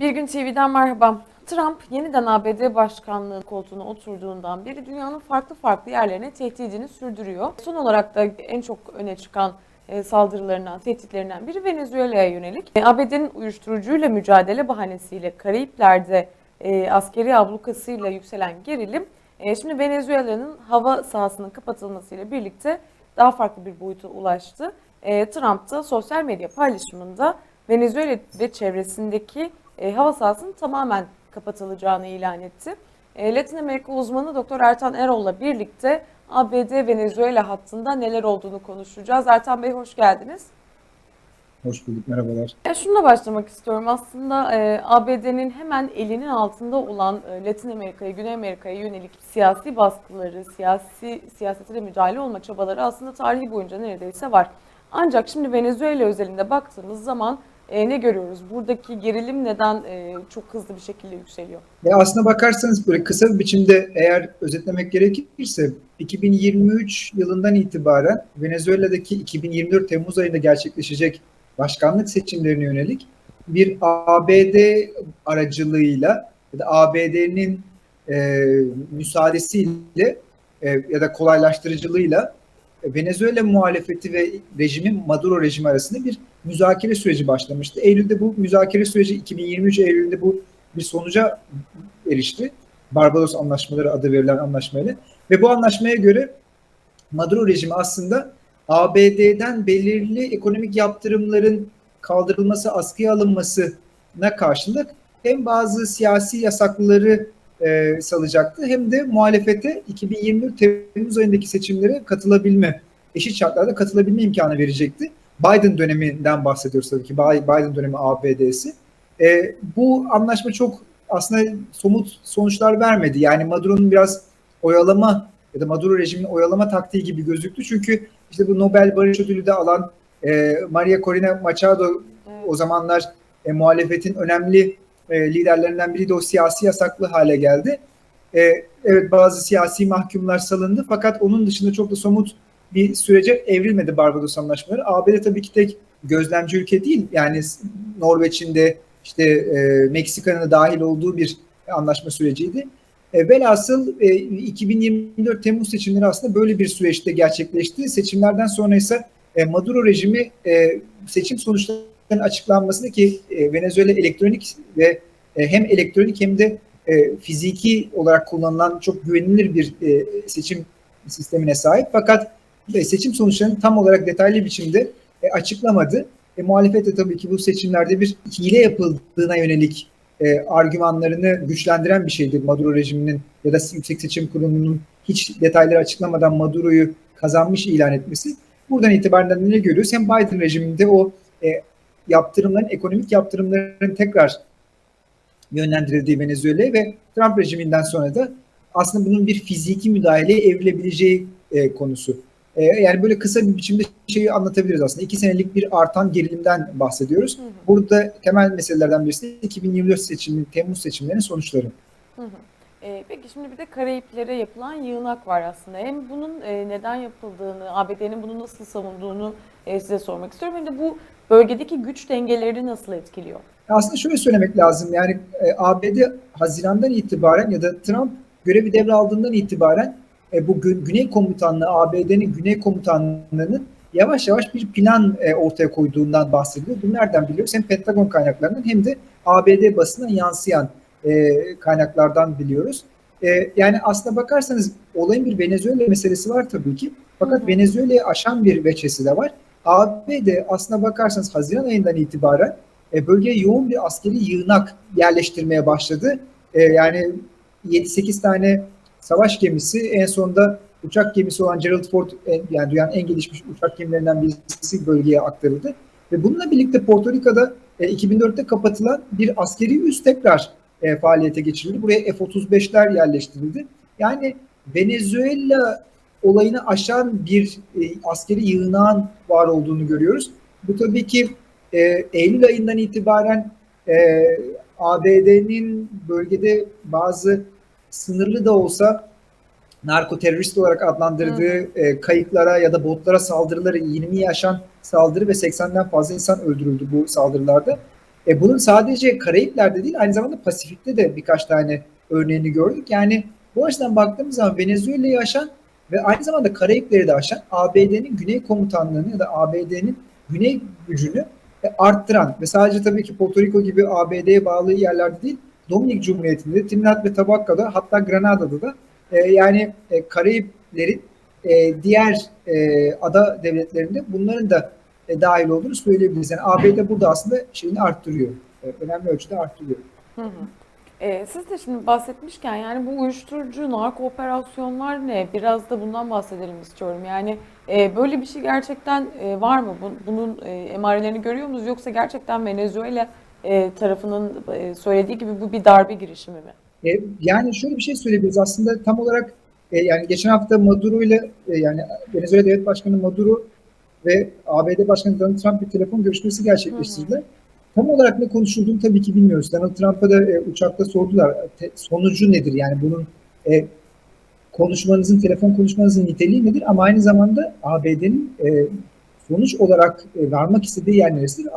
Bir gün TV'den merhaba. Trump yeniden ABD başkanlığı koltuğuna oturduğundan beri dünyanın farklı farklı yerlerine tehdidini sürdürüyor. Son olarak da en çok öne çıkan e, saldırılarından, tehditlerinden biri Venezuela'ya yönelik. E, ABD'nin uyuşturucuyla mücadele bahanesiyle Karayipler'de e, askeri ablukasıyla yükselen gerilim şimdi Venezuela'nın hava sahasının kapatılmasıyla birlikte daha farklı bir boyuta ulaştı. Trump da sosyal medya paylaşımında Venezuela ve çevresindeki e, hava sahasının tamamen kapatılacağını ilan etti. E, Latin Amerika uzmanı Dr. Ertan Erol'la birlikte ABD-Venezuela hattında neler olduğunu konuşacağız. Ertan Bey hoş geldiniz. Hoş bulduk, merhabalar. Ya şununla başlamak istiyorum. Aslında e, ABD'nin hemen elinin altında olan e, Latin Amerika'ya, Güney Amerika'ya yönelik siyasi baskıları, siyasi siyasete müdahale olma çabaları aslında tarihi boyunca neredeyse var. Ancak şimdi Venezuela özelinde baktığımız zaman e, ne görüyoruz? Buradaki gerilim neden e, çok hızlı bir şekilde yükseliyor? Ya aslına bakarsanız böyle kısa bir biçimde eğer özetlemek gerekirse 2023 yılından itibaren Venezuela'daki 2024 Temmuz ayında gerçekleşecek başkanlık seçimlerine yönelik bir ABD aracılığıyla ya da ABD'nin e, müsaadesiyle e, ya da kolaylaştırıcılığıyla Venezuela muhalefeti ve rejimin Maduro rejimi arasında bir müzakere süreci başlamıştı. Eylül'de bu müzakere süreci 2023 Eylül'de bu bir sonuca erişti. Barbados Anlaşmaları adı verilen anlaşmayla ve bu anlaşmaya göre Maduro rejimi aslında ABD'den belirli ekonomik yaptırımların kaldırılması, askıya alınmasına karşılık hem bazı siyasi yasakları e, salacaktı hem de muhalefete 2024 Temmuz ayındaki seçimlere katılabilme, eşit şartlarda katılabilme imkanı verecekti. Biden döneminden bahsediyoruz tabii ki. Biden dönemi ABD'si. E, bu anlaşma çok aslında somut sonuçlar vermedi. Yani Maduro'nun biraz oyalama ya da Maduro rejiminin oyalama taktiği gibi gözüktü. Çünkü işte bu Nobel Barış Ödülü de alan e, Maria Corina Machado o zamanlar e, muhalefetin önemli e, liderlerinden biri de o siyasi yasaklı hale geldi. E, evet bazı siyasi mahkumlar salındı fakat onun dışında çok da somut bir sürece evrilmedi Barbados Anlaşmaları. ABD tabii ki tek gözlemci ülke değil. Yani Norveç'in de işte e, Meksika'nın da dahil olduğu bir anlaşma süreciydi. E, velhasıl e, 2024 Temmuz seçimleri aslında böyle bir süreçte gerçekleşti. Seçimlerden sonra ise e, Maduro rejimi e, seçim sonuçlarının açıklanmasını ki e, Venezuela elektronik ve e, hem elektronik hem de e, fiziki olarak kullanılan çok güvenilir bir e, seçim sistemine sahip. Fakat e, seçim sonuçlarını tam olarak detaylı biçimde e, açıklamadı. E, muhalefet de tabii ki bu seçimlerde bir hile yapıldığına yönelik e, argümanlarını güçlendiren bir şeydi Maduro rejiminin ya da Yüksek Seçim Kurulu'nun hiç detayları açıklamadan Maduro'yu kazanmış ilan etmesi. Buradan itibaren ne görüyoruz? Hem Biden rejiminde o e, yaptırımların, ekonomik yaptırımların tekrar yönlendirildiği Venezuela ve Trump rejiminden sonra da aslında bunun bir fiziki müdahaleye evrilebileceği e, konusu. E, yani böyle kısa bir biçimde şeyi anlatabiliriz aslında. İki senelik bir artan gerilimden bahsediyoruz. Hı hı. Burada temel meselelerden birisi 2024 seçimi, Temmuz seçimlerinin sonuçları. Hı hı. E, peki şimdi bir de Karayiplere yapılan yığınak var aslında. Hem bunun e, neden yapıldığını, ABD'nin bunu nasıl savunduğunu e, size sormak istiyorum. Hem de bu bölgedeki güç dengeleri nasıl etkiliyor? Aslında şöyle söylemek lazım. Yani e, ABD Haziran'dan itibaren ya da Trump görevi devraldığından itibaren e, bu Güney Komutanlığı, ABD'nin Güney Komutanlığı'nın yavaş yavaş bir plan e, ortaya koyduğundan bahsediliyor. Bunu nereden biliyoruz? Hem Pentagon kaynaklarından hem de ABD basına yansıyan e, kaynaklardan biliyoruz. E, yani aslına bakarsanız olayın bir Venezuela meselesi var tabii ki. Fakat Venezuela'yı aşan bir veçesi de var. ABD aslına bakarsanız Haziran ayından itibaren e, bölgeye yoğun bir askeri yığınak yerleştirmeye başladı. E, yani 7-8 tane savaş gemisi en sonunda uçak gemisi olan Gerald Ford yani dünyanın en gelişmiş uçak gemilerinden birisi bölgeye aktarıldı. Ve bununla birlikte Porto Rico'da e, 2004'te kapatılan bir askeri üs tekrar e, faaliyete geçirildi. Buraya F-35'ler yerleştirildi. Yani Venezuela olayını aşan bir e, askeri yığınağın var olduğunu görüyoruz. Bu tabii ki e, Eylül ayından itibaren e, ABD'nin bölgede bazı sınırlı da olsa narko terörist olarak adlandırdığı e, kayıklara ya da botlara saldırıları 20'yi aşan saldırı ve 80'den fazla insan öldürüldü bu saldırılarda. E, bunun sadece Karayipler'de değil aynı zamanda Pasifik'te de birkaç tane örneğini gördük. Yani bu açıdan baktığımız zaman Venezuela'yı aşan ve aynı zamanda Karayipleri de aşan ABD'nin Güney Komutanlığı'nı ya da ABD'nin Güney gücünü e, arttıran ve sadece tabii ki Porto Rico gibi ABD'ye bağlı yerlerde değil, Dominik Cumhuriyeti'nde, Trinidad ve Tobago'da hatta Granada'da da e, yani e, Karayiplerin e, diğer e, ada devletlerinde bunların da e, dahil olduğunu söyleyebiliriz. Yani ABD burada aslında şeyini arttırıyor. E, önemli ölçüde arttırıyor. Hı hı. Ee, siz de şimdi bahsetmişken yani bu uyuşturucu, narko operasyonlar ne? Biraz da bundan bahsedelim istiyorum. Yani e, böyle bir şey gerçekten e, var mı? Bu- Bunun e, emarelerini görüyor muyuz? Yoksa gerçekten Venezuela e, tarafının e, söylediği gibi bu bir darbe girişimi mi? E, yani şöyle bir şey söyleyebiliriz aslında tam olarak e, yani geçen hafta Maduro ile e, yani Venezuela Devlet Başkanı Maduro ve ABD Başkanı Donald Trump bir telefon görüşmesi gerçekleştirdiler. Tam olarak ne konuşulduğunu tabii ki bilmiyoruz. Donald Trump'a da e, uçakta sordular. Te- sonucu nedir? Yani bunun e, konuşmanızın, telefon konuşmanızın niteliği nedir? Ama aynı zamanda ABD'nin e, sonuç olarak e, varmak istediği yer neresidir?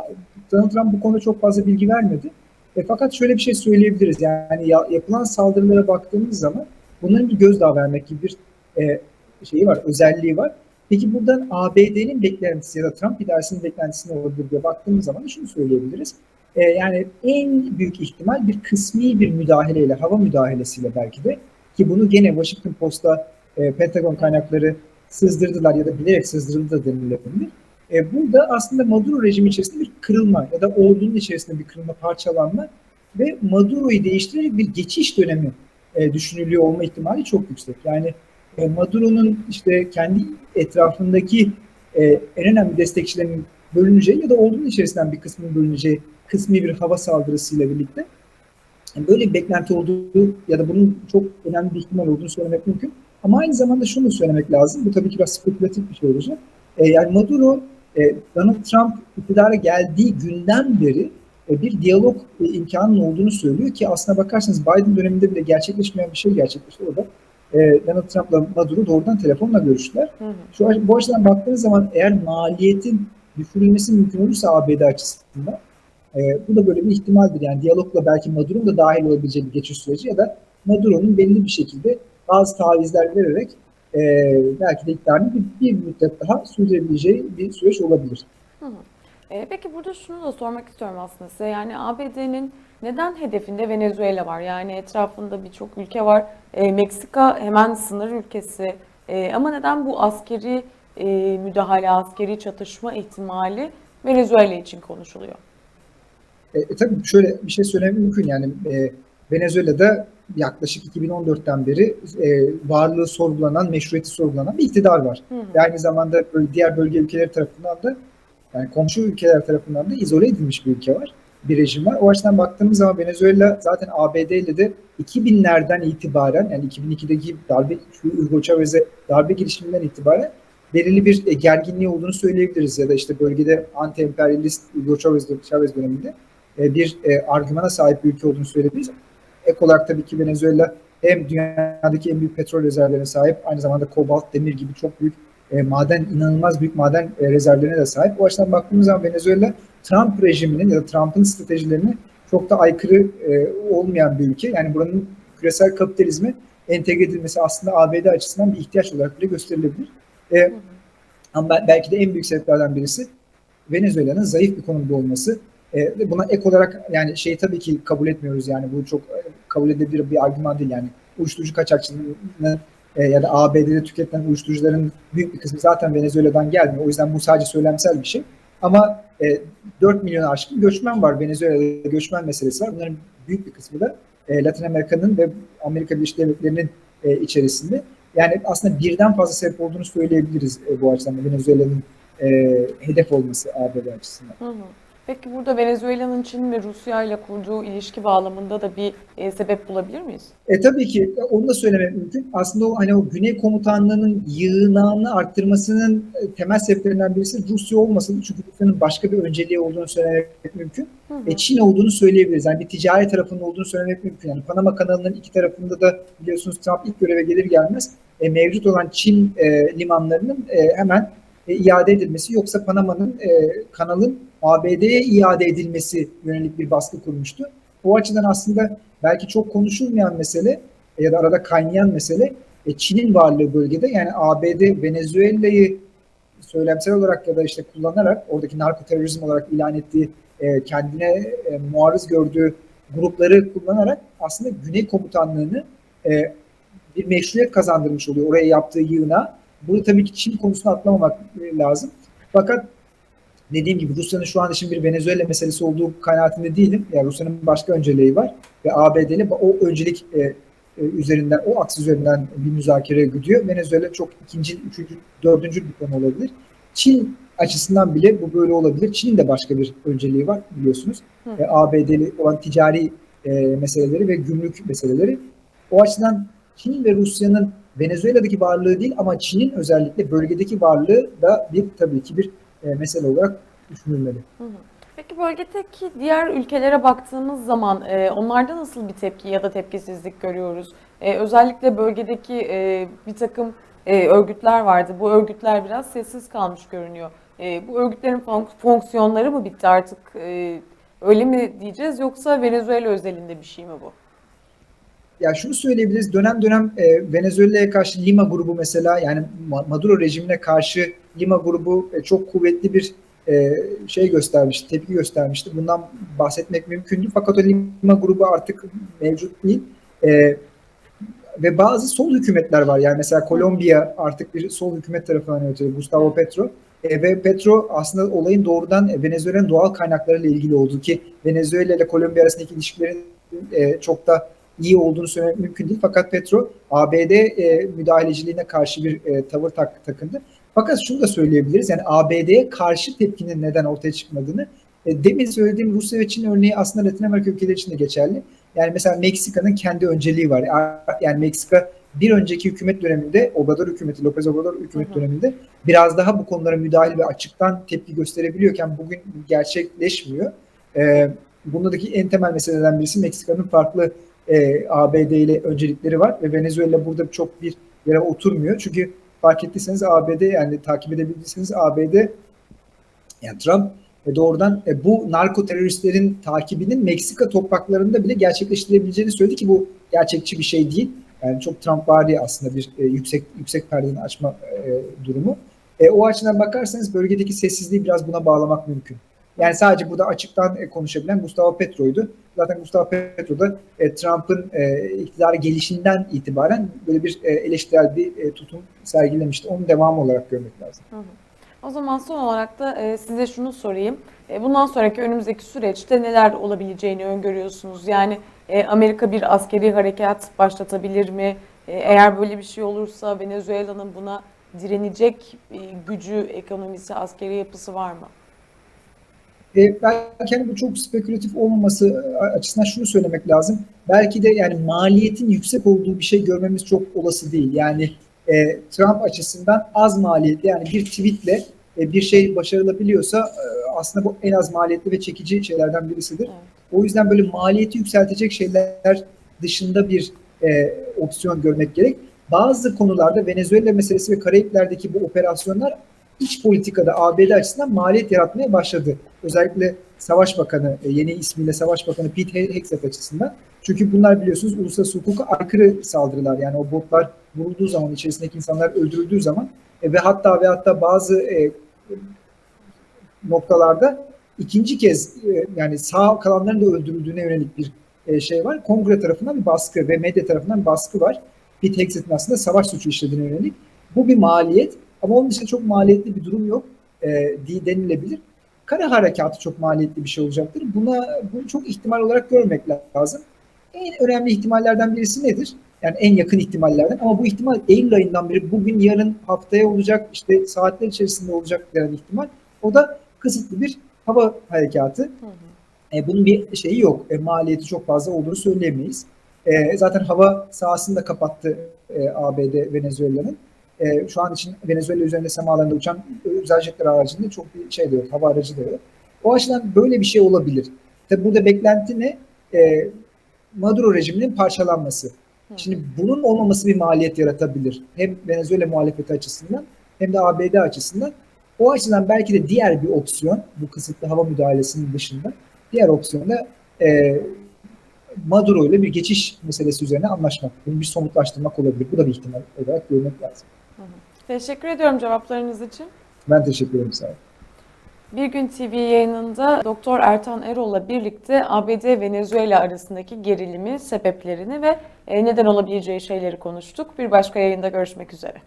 Donald Trump bu konuda çok fazla bilgi vermedi. E, fakat şöyle bir şey söyleyebiliriz. Yani ya- yapılan saldırılara baktığımız zaman bunların bir gözdağı vermek gibi bir e, şeyi var, özelliği var. Peki buradan ABD'nin beklentisi ya da Trump idaresinin beklentisi ne olabilir diye baktığımız zaman şunu söyleyebiliriz. E, yani en büyük ihtimal bir kısmi bir müdahaleyle, hava müdahalesiyle belki de ki bunu gene Washington Post'a e, Pentagon kaynakları sızdırdılar ya da bilerek sızdırıldı da denilebilir. E, burada aslında Maduro rejimi içerisinde bir kırılma ya da ordunun içerisinde bir kırılma, parçalanma ve Maduro'yu değiştirerek bir geçiş dönemi e, düşünülüyor olma ihtimali çok yüksek. Yani e, Maduro'nun işte kendi etrafındaki e, en önemli destekçilerinin bölüneceği ya da ordunun içerisinden bir kısmının bölüneceği kısmi bir hava saldırısıyla birlikte yani böyle bir beklenti olduğu ya da bunun çok önemli bir ihtimal olduğunu söylemek mümkün. Ama aynı zamanda şunu da söylemek lazım. Bu tabii ki biraz spekülatif bir şey olacak. E, yani Maduro e, Donald Trump iktidara geldiği günden beri e, bir diyalog e, imkanının olduğunu söylüyor ki aslına bakarsanız Biden döneminde bile gerçekleşmeyen bir şey gerçekleşti. O da e, Donald Trump'la Maduro doğrudan telefonla görüştüler. Hı hı. Şu bu açıdan baktığınız zaman eğer maliyetin düşürülmesi mümkün olursa ABD açısından e, bu da böyle bir ihtimaldir. Yani diyalogla belki Maduro'nun da dahil olabileceği bir geçiş süreci ya da Maduro'nun belli bir şekilde bazı tavizler vererek e, belki de iktidarını bir, bir müddet daha sürdürebileceği bir süreç olabilir. Hı hı. E, peki burada şunu da sormak istiyorum aslında size. Yani ABD'nin neden hedefinde Venezuela var? Yani etrafında birçok ülke var. E, Meksika hemen sınır ülkesi. E, ama neden bu askeri e, müdahale, askeri çatışma ihtimali Venezuela için konuşuluyor? E, e, tabii şöyle bir şey söylemek mümkün yani e, Venezuela'da yaklaşık 2014'ten beri e, varlığı sorgulanan, meşruiyeti sorgulanan bir iktidar var. Hı hı. Ve aynı zamanda böyle diğer bölge ülkeleri tarafından da yani komşu ülkeler tarafından da izole edilmiş bir ülke var. Bir rejim var. O açıdan baktığımız zaman Venezuela zaten ABD ile de 2000'lerden itibaren yani 2002'deki darbe Hugo Chavez'e darbe girişiminden itibaren belirli bir e, gerginliği olduğunu söyleyebiliriz ya da işte bölgede anti-emperyalist Hugo Chavez, Chavez döneminde e, bir e, argümana sahip bir ülke olduğunu söyleyebiliriz. Ek olarak tabii ki Venezuela hem dünyadaki en büyük petrol rezervlerine sahip aynı zamanda kobalt, demir gibi çok büyük e, maden, inanılmaz büyük maden e, rezervlerine de sahip. O açıdan baktığımız zaman Venezuela Trump rejiminin ya da Trump'ın stratejilerine çok da aykırı e, olmayan bir ülke. Yani buranın küresel kapitalizme entegre edilmesi aslında ABD açısından bir ihtiyaç olarak bile gösterilebilir. E, ama belki de en büyük sebeplerden birisi Venezuela'nın zayıf bir konumda olması. E, buna ek olarak yani şey tabii ki kabul etmiyoruz yani bu çok e, kabul edilebilir bir argüman değil yani uyuşturucu kaçakçılığının e, ya da ABD'de tüketilen uyuşturucuların büyük bir kısmı zaten Venezuela'dan gelmiyor. O yüzden bu sadece söylemsel bir şey. Ama e, 4 milyon aşkın göçmen var. Venezuela'da göçmen meselesi var. Bunların büyük bir kısmı da e, Latin Amerika'nın ve Amerika Birleşik Devletleri'nin e, içerisinde. Yani aslında birden fazla sebep olduğunu söyleyebiliriz e, bu açıdan Venezuela'nın e, hedef olması ABD açısından. Hı hı. Peki burada Venezuela'nın Çin ve Rusya ile kurduğu ilişki bağlamında da bir e, sebep bulabilir miyiz? E tabii ki onu da söylemek mümkün. Aslında o hani o Güney Komutanlığı'nın yığınağını arttırmasının e, temel sebeplerinden birisi Rusya olmasın. Çünkü Rusya'nın başka bir önceliği olduğunu söylemek mümkün. Hı hı. E, Çin olduğunu söyleyebiliriz. Yani bir ticari tarafının olduğunu söylemek mümkün. Yani Panama kanalının iki tarafında da biliyorsunuz Trump ilk göreve gelir gelmez e, mevcut olan Çin e, limanlarının e, hemen e, iade edilmesi yoksa Panama'nın e, kanalın ABD'ye iade edilmesi yönelik bir baskı kurmuştu. O açıdan aslında belki çok konuşulmayan mesele ya da arada kaynayan mesele e, Çin'in varlığı bölgede yani ABD Venezuela'yı söylemsel olarak ya da işte kullanarak oradaki narko terörizm olarak ilan ettiği e, kendine e, muarız gördüğü grupları kullanarak aslında Güney Komutanlığı'nı e, bir meşruiyet kazandırmış oluyor oraya yaptığı yığına. Bunu tabii ki Çin konusuna atlamamak e, lazım. Fakat dediğim gibi Rusya'nın şu an için bir Venezuela meselesi olduğu kanaatinde değilim. Yani Rusya'nın başka önceliği var ve ABD'li o öncelik e, e, üzerinden, o aks üzerinden bir müzakere gidiyor. Venezuela çok ikinci, üçüncü, dördüncü bir konu olabilir. Çin açısından bile bu böyle olabilir. Çin'in de başka bir önceliği var biliyorsunuz. E, ABD'li olan ticari e, meseleleri ve gümrük meseleleri. O açıdan Çin ve Rusya'nın Venezuela'daki varlığı değil ama Çin'in özellikle bölgedeki varlığı da bir tabii ki bir e, mesele olarak düşünülmeli. Peki bölgedeki diğer ülkelere baktığımız zaman e, onlarda nasıl bir tepki ya da tepkisizlik görüyoruz? E, özellikle bölgedeki e, bir takım e, örgütler vardı. Bu örgütler biraz sessiz kalmış görünüyor. E, bu örgütlerin fon- fonksiyonları mı bitti artık? E, öyle mi diyeceğiz yoksa Venezuela özelinde bir şey mi bu? Ya şunu söyleyebiliriz. Dönem dönem e, Venezuela'ya karşı Lima grubu mesela yani Ma- Maduro rejimine karşı Lima grubu e, çok kuvvetli bir e, şey göstermişti, tepki göstermişti. Bundan bahsetmek mümkündü. Fakat o Lima grubu artık mevcut değil. E, ve bazı sol hükümetler var. Yani mesela Kolombiya artık bir sol hükümet tarafından yönetiliyor. Gustavo Petro. E, ve Petro aslında olayın doğrudan e, Venezuela'nın doğal kaynaklarıyla ilgili olduğu ki Venezuela ile Kolombiya arasındaki ilişkilerin e, çok da iyi olduğunu söylemek mümkün değil. Fakat Petro ABD e, müdahaleciliğine karşı bir e, tavır tak, takındı. Fakat şunu da söyleyebiliriz. Yani ABD'ye karşı tepkinin neden ortaya çıkmadığını e, demin söylediğim Rusya ve Çin örneği aslında Latin Amerika ülkeleri için de geçerli. Yani mesela Meksika'nın kendi önceliği var. Yani Meksika bir önceki hükümet döneminde Obrador hükümeti, López Obrador hükümet Hı döneminde biraz daha bu konulara müdahil ve açıktan tepki gösterebiliyorken bugün gerçekleşmiyor. Ee, bundaki en temel meselelerden birisi Meksika'nın farklı e, ABD ile öncelikleri var ve Venezuela burada çok bir yere oturmuyor. Çünkü fark ettiyseniz ABD yani takip edebildiyseniz ABD yani Trump e, doğrudan e, bu narko teröristlerin takibinin Meksika topraklarında bile gerçekleştirebileceğini söyledi ki bu gerçekçi bir şey değil. Yani çok Trump vari aslında bir e, yüksek yüksek perdenin açma e, durumu. E, o açıdan bakarsanız bölgedeki sessizliği biraz buna bağlamak mümkün. Yani sadece burada açıktan e, konuşabilen Gustavo Petro'ydu. Zaten Gustavo Petro da e, Trump'ın e, iktidara gelişinden itibaren böyle bir e, eleştirel bir e, tutum sergilemişti. Onun devamı olarak görmek lazım. Hı hı. O zaman son olarak da e, size şunu sorayım. E, bundan sonraki önümüzdeki süreçte neler olabileceğini öngörüyorsunuz? Yani e, Amerika bir askeri harekat başlatabilir mi? E, eğer böyle bir şey olursa Venezuela'nın buna direnecek e, gücü, ekonomisi, askeri yapısı var mı? E, belki hani bu çok spekülatif olmaması açısından şunu söylemek lazım. Belki de yani maliyetin yüksek olduğu bir şey görmemiz çok olası değil. Yani e, Trump açısından az maliyetli yani bir tweetle e, bir şey başarılabiliyorsa e, aslında bu en az maliyetli ve çekici şeylerden birisidir. Evet. O yüzden böyle maliyeti yükseltecek şeyler dışında bir e, opsiyon görmek gerek. Bazı konularda Venezuela meselesi ve Karayipler'deki bu operasyonlar iç politikada ABD açısından maliyet yaratmaya başladı. Özellikle Savaş Bakanı, e, yeni ismiyle Savaş Bakanı Pete Hegseth açısından. Çünkü bunlar biliyorsunuz uluslararası hukuka aykırı saldırılar. Yani o botlar vurulduğu zaman, içerisindeki insanlar öldürüldüğü zaman e, ve hatta ve hatta bazı e, noktalarda ikinci kez yani sağ kalanların da öldürüldüğüne yönelik bir şey var. Kongre tarafından bir baskı ve medya tarafından bir baskı var. Pete Hegseth'in aslında savaş suçu işlediğine yönelik. Bu bir maliyet ama onun dışında çok maliyetli bir durum yok e, denilebilir. Kara harekatı çok maliyetli bir şey olacaktır. Buna bunu çok ihtimal olarak görmek lazım. En önemli ihtimallerden birisi nedir? Yani en yakın ihtimallerden ama bu ihtimal Eylül ayından beri bugün, yarın, haftaya olacak, işte saatler içerisinde olacak denen ihtimal. O da kısıtlı bir hava harekatı. Hı hı. E, bunun bir şeyi yok. E, maliyeti çok fazla olduğunu söyleyemeyiz. E, zaten hava sahasını da kapattı e, ABD Venezuela'nın. E, şu an için Venezuela üzerinde semalarında uçan özel jetler haricinde çok bir şey de yok. Hava aracı da yok. O açıdan böyle bir şey olabilir. Tabi burada beklenti ne? E, Maduro rejiminin parçalanması. Hı. Şimdi bunun olmaması bir maliyet yaratabilir. Hem Venezuela muhalefeti açısından hem de ABD açısından. O açıdan belki de diğer bir opsiyon, bu kısıtlı hava müdahalesinin dışında, diğer opsiyon da e, Maduro ile bir geçiş meselesi üzerine anlaşmak. Bunu bir somutlaştırmak olabilir. Bu da bir ihtimal olarak görmek lazım. Teşekkür ediyorum cevaplarınız için. Ben teşekkür ederim sağ olun. Bir Gün TV yayınında Doktor Ertan Erol'la birlikte ABD Venezuela arasındaki gerilimi, sebeplerini ve e, neden olabileceği şeyleri konuştuk. Bir başka yayında görüşmek üzere.